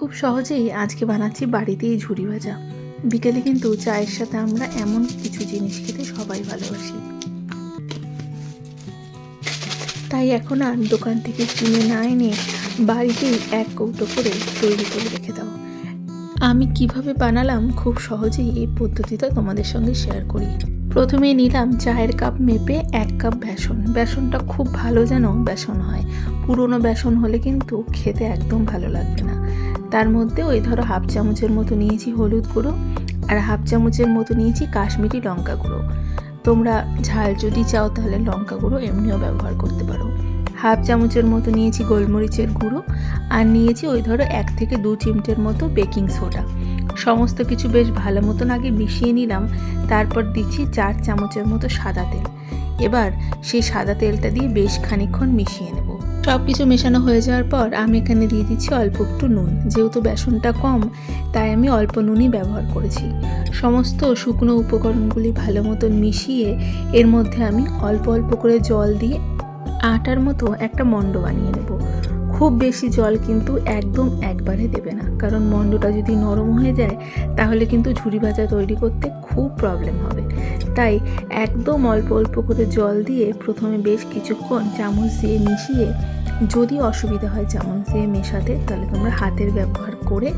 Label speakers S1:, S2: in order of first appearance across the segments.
S1: খুব সহজেই আজকে বানাচ্ছি বাড়িতেই ঝুড়ি ভাজা। বিকেলে কিন্তু চায়ের সাথে আমরা এমন কিছু জিনিস খেতে সবাই ভালোবাসি। তাই এখন আর দোকান থেকে কিনে না এনে বাড়িতেই এক কৌটো করে তৈরি করে রেখে দাও। আমি কীভাবে বানালাম খুব সহজেই এই পদ্ধতিটা তোমাদের সঙ্গে শেয়ার করি। প্রথমে নিলাম চায়ের কাপ মেপে এক কাপ বেসন। বেসনটা খুব ভালো যেন বেসন হয়। পুরনো বেসন হলে কিন্তু খেতে একদম ভালো লাগবে না। তার মধ্যে ওই ধরো হাফ চামচের মতো নিয়েছি হলুদ গুঁড়ো আর হাফ চামচের মতো নিয়েছি কাশ্মীরি লঙ্কা গুঁড়ো। তোমরা ঝাল যদি চাও তাহলে লঙ্কা গুঁড়ো এমনিও ব্যবহার করতে পারো। হাফ চামচের মতো নিয়েছি গোলমরিচের গুঁড়ো আর নিয়েছি ওই ধরো এক থেকে দু চিমটের মতো বেকিং সোডা। সমস্ত কিছু বেশ ভালো মতন আগে মিশিয়ে নিলাম, তারপর দিচ্ছি চার চামচের মতো সাদা তেল। এবার সেই সাদা তেলটা দিয়ে বেশ খানিকক্ষণ মিশিয়ে নেব। সব কিছু মেশানো হয়ে যাওয়ার পর আমি এখানে দিয়ে দিচ্ছি অল্প একটু নুন। যেহেতু বেসনটা কম, তাই আমি অল্প নুনই ব্যবহার করেছি। সমস্ত শুকনো উপকরণগুলি ভালো মতন মিশিয়ে এর মধ্যে আমি অল্প অল্প করে জল দিয়ে আটার মতো একটা মণ্ড বানিয়ে নেব। খুব বেশি জল কিন্তু একদম একবারে দেবে না। কারণ মণ্ডটা যদি নরম হয়ে যায়, তাহলে কিন্তু ঝুড়ি ভাজা তৈরি করতে খুব প্রবলেম হবে। তাই একদম অল্প অল্প করে জল দিয়ে প্রথমে বেশ কিছুক্ষণ চামচ দিয়ে মিশিয়ে, যদি অসুবিধা হয় চামচ দিয়ে মেশাতে, তাহলে তোমরা হাতের ব্যবহার করে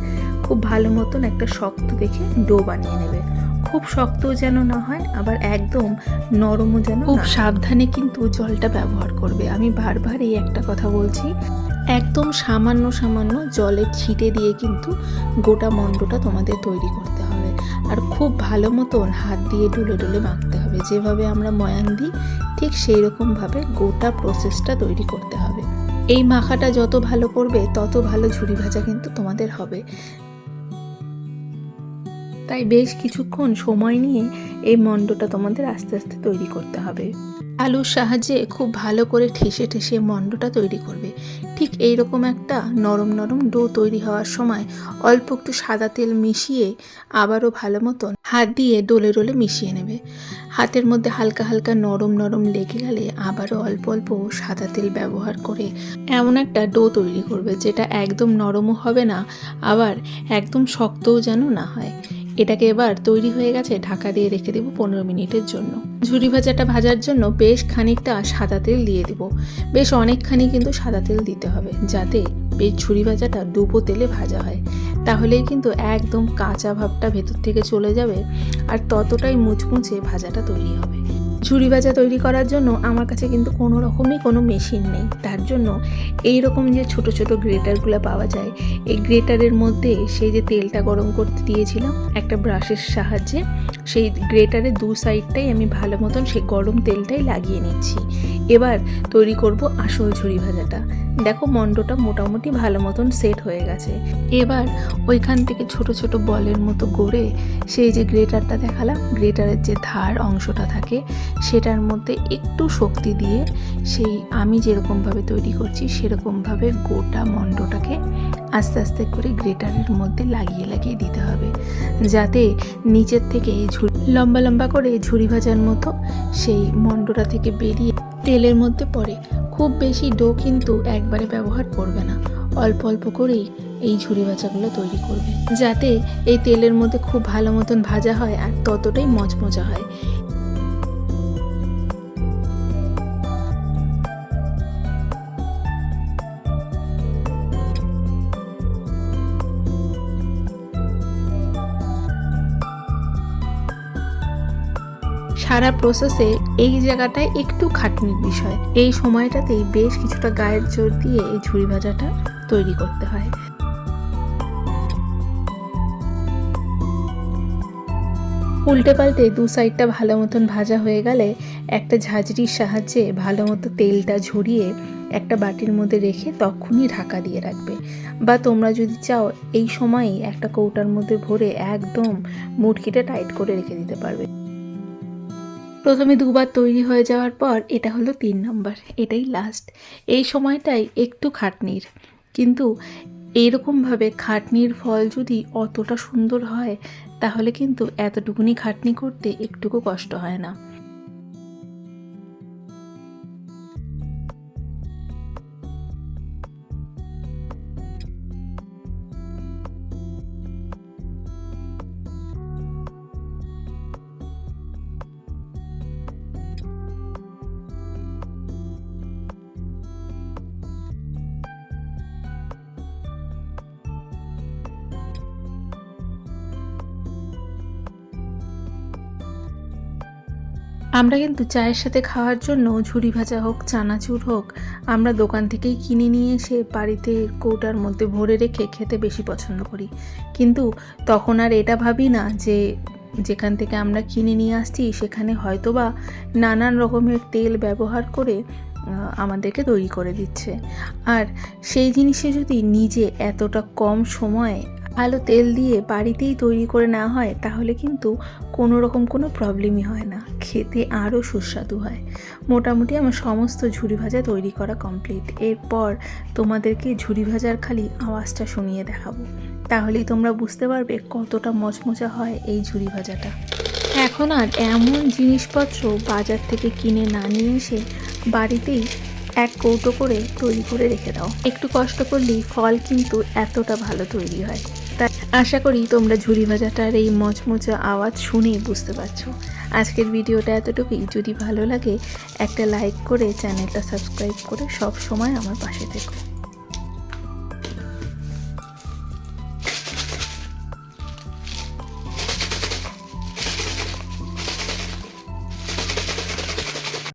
S1: খুব ভালো মতন একটা শক্ত দেখে ডো বানিয়ে নেবে। খুব শক্ত যেন না হয় আবার একদম নরমও যেন খুব সাবধানে কিন্তু জলটা ব্যবহার করবে। আমি বারবার এই একটা কথা বলছি একদম সামান্য সামান্য জলের ছিটে দিয়ে কিন্তু গোটা মণ্ডটা তোমাদের তৈরি করতে হবে। আর খুব ভালো মতন হাত দিয়ে ডুলে ডুলে মাখতে হবে। যেভাবে আমরা ময়ান দিই ঠিক সেই রকমভাবে গোটা প্রসেসটা তৈরি করতে হবে। এই মাখাটা যত ভালো করবে তত ভালো ঝুড়ি ভাজা কিন্তু তোমাদের হবে। তাই বেশ কিছুক্ষণ সময় নিয়ে এই মণ্ডটা তোমাদের আস্তে আস্তে তৈরি করতে হবে। আলুর সাহায্যে খুব ভালো করে ঠেসে ঠেসে মণ্ডটা তৈরি করবে। ঠিক এই রকম একটা নরম নরম ডো তৈরি হওয়ার সময় অল্প একটু সাদা তেল মিশিয়ে আবারও ভালো মতন হাত দিয়ে ডোলে ডোলে মিশিয়ে নেবে। হাতের মধ্যে হালকা হালকা নরম নরম লেগে গেলে আবারও অল্প অল্প সাদা তেল ব্যবহার করে এমন একটা ডো তৈরি করবে যেটা একদম নরমও হবে না, আবার একদম শক্তও যেন না হয়। এটাকে এবার তৈরি হয়ে গেছে ঢাকা দিয়ে রেখে দেবো পনেরো মিনিটের জন্য। ঝুরি ভাজাটা ভাজার জন্য বেশ খানিকটা সাদা তেল দিয়ে দেবো। বেশ অনেকখানি কিন্তু সাদা তেল দিতে হবে যাতে বেশ ঝুরি ভাজাটা ডুবো তেলে ভাজা হয়। তাহলেই কিন্তু একদম কাঁচা ভাবটা ভেতর থেকে চলে যাবে আর ততটাই মুচমুচে ভাজাটা তৈরি হবে। ঝুরি ভাজা তৈরি করার জন্য আমার কাছে কিন্তু কোনো রকমই কোনো মেশিন নেই। তার জন্য এই রকম যে ছোট ছোট গ্রেটারগুলো পাওয়া যায়, এই গ্রেটারের মধ্যে সেই যে তেলটা গরম করতে দিয়েছিলাম, একটা ব্রাশের সাহায্যে, সেই গ্রেটারের দু সাইডটাই আমি ভালো মতন সেই গরম তেলটাই লাগিয়ে নিচ্ছি। এবার তৈরি করব আসল ঝুরি ভাজাটা। দেখো মণ্ডটা মোটামুটি ভালো মতন সেট হয়ে গেছে। এবার ওইখান থেকে ছোট ছোট বলের মতো গড়ে সেই যে গ্রেটারটা দেখালাম, গ্রেটারের যে ধার অংশটা থাকে সেটার মধ্যে একটু শক্তি দিয়ে সেই আমি যেরকমভাবে তৈরি করছি, সেরকমভাবে গোটা মণ্ডটাকে আস্তে আস্তে করে গ্রেটারের মধ্যে লাগিয়ে লাগিয়ে দিতে হবে। যাতে নিচের থেকে লম্বা লম্বা করে ঝুড়ি ভাজার মতো সেই মণ্ডটা থেকে বেরিয়ে তেলের মধ্যে পড়ে। খুব বেশি ডো কিন্তু একবারে ব্যবহার করবে না। অল্প অল্প করেই এই ঝুড়ি ভাজাগুলো তৈরি করবে। যাতে এই তেলের মধ্যে খুব ভালো মতন ভাজা হয় আর ততটাই মচমচা হয়। সারা প্রসেসে এই জায়গাটায় একটু খাটনির বিষয়। এই সময়টাতেই বেশ কিছুটা গায়ের জোর দিয়ে এই ঝুড়ি ভাজাটা তৈরি করতে হয়। উল্টে পাল্টে দু সাইডটা ভালো মতন ভাজা হয়ে গেলে একটা ঝাঁঝরির সাহায্যে ভালো মতো তেলটা ঝরিয়ে একটা বাটির মধ্যে রেখে তখনই ঢাকা দিয়ে রাখবে। বা তোমরা যদি চাও, এই সময়ই একটা কৌটার মধ্যে ভরে একদম মুটকিটা টাইট করে রেখে দিতে পারবে। প্রথমে দুবার তৈরি হয়ে যাওয়ার পর এটা হলো তিন নম্বর, এটাই লাস্ট এই সময়টাই একটু খাটনির। কিন্তু এইরকমভাবে খাটনির ফল যদি অতটা সুন্দর হয়, তাহলে কিন্তু এতটুকুনি খাটনি করতে একটুকু কষ্ট হয় না। আমরা কিন্তু চায়ের সাথে খাওয়ার জন্য ঝুরি ভাজা হোক, চানাচুর হোক, আমরা দোকান থেকেই কিনে নিয়ে এসে বাড়িতে কৌটার মধ্যে ভরে রেখে খেতে বেশি পছন্দ করি। কিন্তু তখন আর এটা ভাবি না যে যেখান থেকে আমরা কিনে নিয়ে আসছি, সেখানে হয়তোবা নানান রকমের তেল ব্যবহার করে আমাদেরকে তৈরি করে দিচ্ছে। আর সেই জিনিসে যদি নিজে এতটা কম সময়ে ভালো তেল দিয়ে বাড়িতেই তৈরি করে নেওয়া হয়, তাহলে কিন্তু কোনো রকম কোনো প্রবলেমই হয় না। খেতে আরও সুস্বাদু হয়। মোটামুটি আমার সমস্ত ঝুড়ি ভাজা তৈরি করা কমপ্লিট এরপর তোমাদেরকে ঝুড়ি ভাজার খালি আওয়াজটা শুনিয়ে দেখাবো। তাহলেই তোমরা বুঝতে পারবে কতটা মচমচা হয় এই ঝুড়ি ভাজাটা। এখন আর এমন জিনিসপত্র বাজার থেকে কিনে না নিয়ে এসে বাড়িতেই এক কৌটো করে তৈরি করে রেখে দাও। একটু কষ্ট করলেই ফল কিন্তু এতটা ভালো তৈরি হয়। তাই আশা করি তোমরা ঝুড়ি ভাজাটার এই মচমচা আওয়াজ শুনেই বুঝতে পারছ। আজকের ভিডিওটা এতটুকুই। যদি ভালো লাগে, একটা লাইক করে চ্যানেলটা সাবস্ক্রাইব করে সব সময় আমার পাশে থেকো।